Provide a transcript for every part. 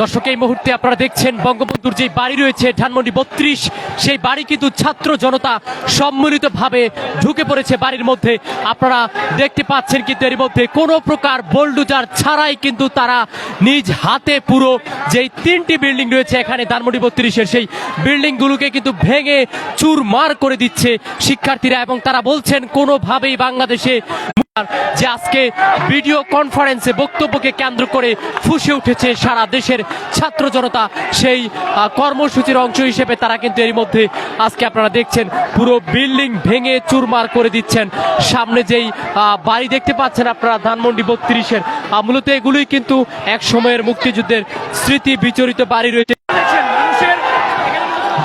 দর্শক, এই মুহূর্তে আপনারা দেখছেন বঙ্গবন্ধুর যে বাড়ি রয়েছে, ধানমন্ডি বত্রিশ, সেই বাড়ি কিন্তু ছাত্র জনতা সম্মিলিতভাবে ঢুকে পড়েছে বাড়ির মধ্যে। আপনারা দেখতে পাচ্ছেন কিন্তু এর মধ্যে কোনো প্রকার বোল্ডুজার ছাড়াই কিন্তু তারা নিজ হাতে পুরো যেই তিনটি বিল্ডিং রয়েছে, এখানে ধানমন্ডি বত্রিশের সেই বিল্ডিংগুলোকে কিন্তু ভেঙে চুরমার করে দিচ্ছে শিক্ষার্থীরা এবং তারা বলছেন, কোনোভাবেই বাংলাদেশে যে আজকে ভিডিও কনফারেন্সে বক্তব্যকে কেন্দ্র করে ফুসে উঠেছে সারা দেশের ছাত্র জনতা। সেই কর্মসূচির অংশ হিসেবে তারা কিন্তু এর মধ্যে আজকে আপনারা দেখছেন, পুরো বিল্ডিং ভেঙে চুরমার করে দিচ্ছেন। সামনে যেই বাড়ি দেখতে পাচ্ছেন আপনারা, ধানমন্ডি বত্রিশের। মূলত এগুলোই কিন্তু এক সময়ের মুক্তিযুদ্ধের স্মৃতি বিচরিত বাড়ি রয়েছে।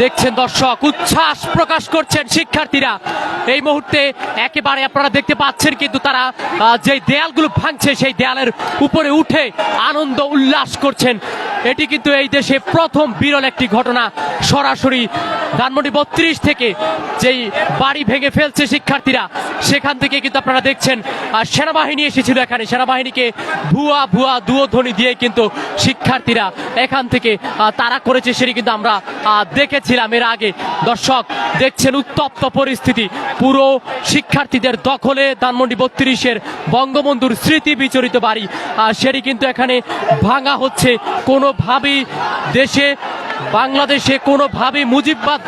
দেখছেন দর্শক উচ্ছ্বাস প্রকাশ করছেন শিক্ষার্থীরা। এই মুহূর্তে একেবারে আপনারা দেখতে পাচ্ছেন কিন্তু তারা যে দেয়ালগুলো ভাঙছে সেই দেয়ালের উপরে উঠে আনন্দ উল্লাস করছেন। এটি কিন্তু এই দেশে প্রথম বিরল একটি ঘটনা। সরাসরি ধানমন্ডি বত্রিশ থেকে যেই বাড়ি ভেঙে ফেলছে শিক্ষার্থীরা সেখান থেকে কিন্তু আপনারা দেখছেন আহ, সেনাবাহিনী এসেছিল এখানে। সেনাবাহিনীকে ভুয়া ভুয়া দুয়োধ্বনি দিয়ে কিন্তু শিক্ষার্থীরা এখান থেকে তারা করেছে সেটি কিন্তু আমরা দেখেছিলাম। এর আগে দর্শক দেখছেন উত্তপ্ত পরিস্থিতি। পুরো শিক্ষার্থীদের দখলে ধানমন্ডি বত্রিশের বঙ্গবন্ধুর স্মৃতি বিচরিত বাড়ি। সেটি কিন্তু এখানে ভাঙা হচ্ছে। কোনোভাবেই দেশে, বাংলাদেশে কোনোভাবেই মুজিববাদ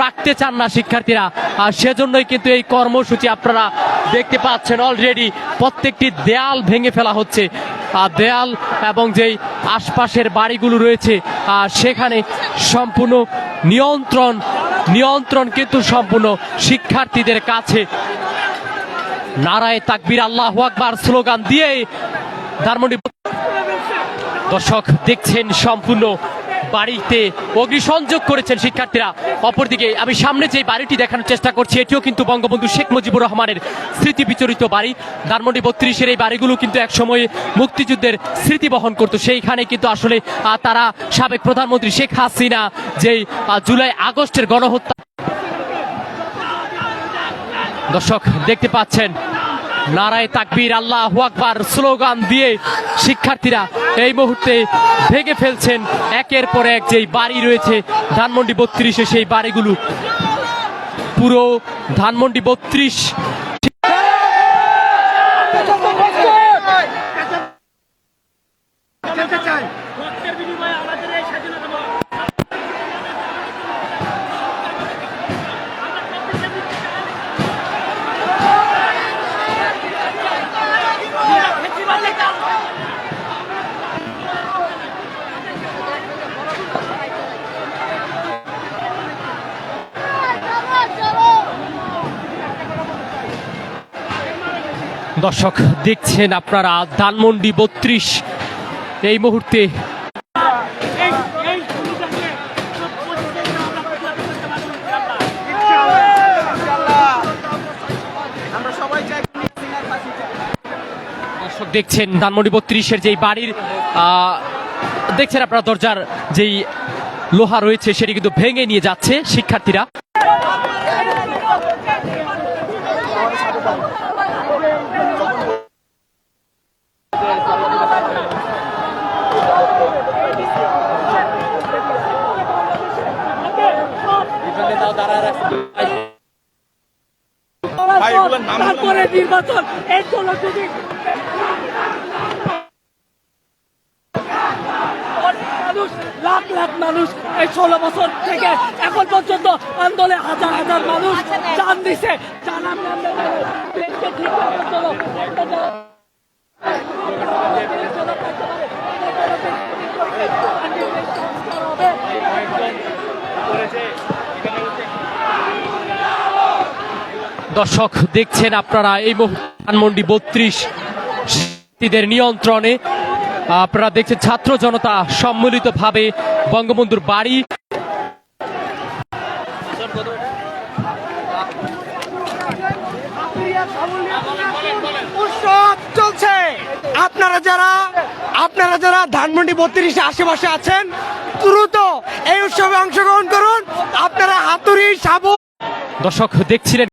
রাখতে চান না শিক্ষার্থীরা। আর সেজন্যই কিন্তু এই কর্মসূচি আপনারা দেখতে পাচ্ছেন। অলরেডি প্রত্যেকটি দেয়াল ভেঙে ফেলা হচ্ছে। দেয়াল এবং যেই আশপাশের বাড়িগুলো রয়েছে সেখানে সম্পূর্ণ নিয়ন্ত্রণ নিয়ন্ত্রণ কিন্তু সম্পূর্ণ শিক্ষার্থীদের কাছে। নারায় তাকবির, আল্লাহ আকবার স্লোগান দিয়ে ধানমন্ডি দর্শক দেখছেন সম্পূর্ণ বাড়িতে অগ্নিসংযোগ করেছেন শিক্ষার্থীরা। অপরদিকে আমি সামনে যে বাড়িটি দেখানোর চেষ্টা করছি, এটিও কিন্তু বঙ্গবন্ধু শেখ মুজিবুর রহমানের স্মৃতি বিচরিত বাড়ি। ধানমন্ডি বত্রিশের এই বাড়িগুলো কিন্তু একসময় মুক্তিযুদ্ধের স্মৃতি বহন করতো। সেইখানে কিন্তু আসলে তারা সাবেক প্রধানমন্ত্রী শেখ হাসিনা যেই জুলাই আগস্টের গণহত্যা দর্শক, দেখতে পাচ্ছেন নারায় তাকবীর, আল্লাহ আকবার স্লোগান দিয়ে শিক্ষার্থীরা এই মুহূর্তে ভেঙে ফেলছেন। একের পর এক যেই বাড়ি রয়েছে ধানমন্ডি বত্রিশে, সেই বাড়িগুলো পুরো ধানমন্ডি বত্রিশ। দর্শক, দেখছেন আপনারা ধানমন্ডি বত্রিশ এই মুহূর্তে। দর্শক, দেখছেন ধানমন্ডি বত্রিশের যেই বাড়ির দেখছেন আপনারা দরজার যেই লোহা রয়েছে, সেটি কিন্তু ভেঙে নিয়ে যাচ্ছে শিক্ষার্থীরা। তারপরে নির্বাচন এই দল যদি মানুষ লাখ লাখ মানুষ এই ষোলো বছর থেকে এখন পর্যন্ত আন্দোলনে হাজার হাজার মানুষ জান দিছে। জান আমরা দর্শক দেখছেন আপনারা এই মুহূর্তে ধানমন্ডি বত্রিশ শিক্ষার্থীদের নিয়ন্ত্রণে। আপনারা দেখছেন ছাত্র জনতা সম্মিলিতভাবে বঙ্গবন্ধুর বাড়ি। চলছে। আপনারা যারা আপনারা যারা ধানমন্ডি বত্রিশে আশেপাশে আছেন দ্রুত এই উৎসবে অংশগ্রহণ করুন। আপনারা হাতুড়ি সাবু দর্শক দেখছিলেন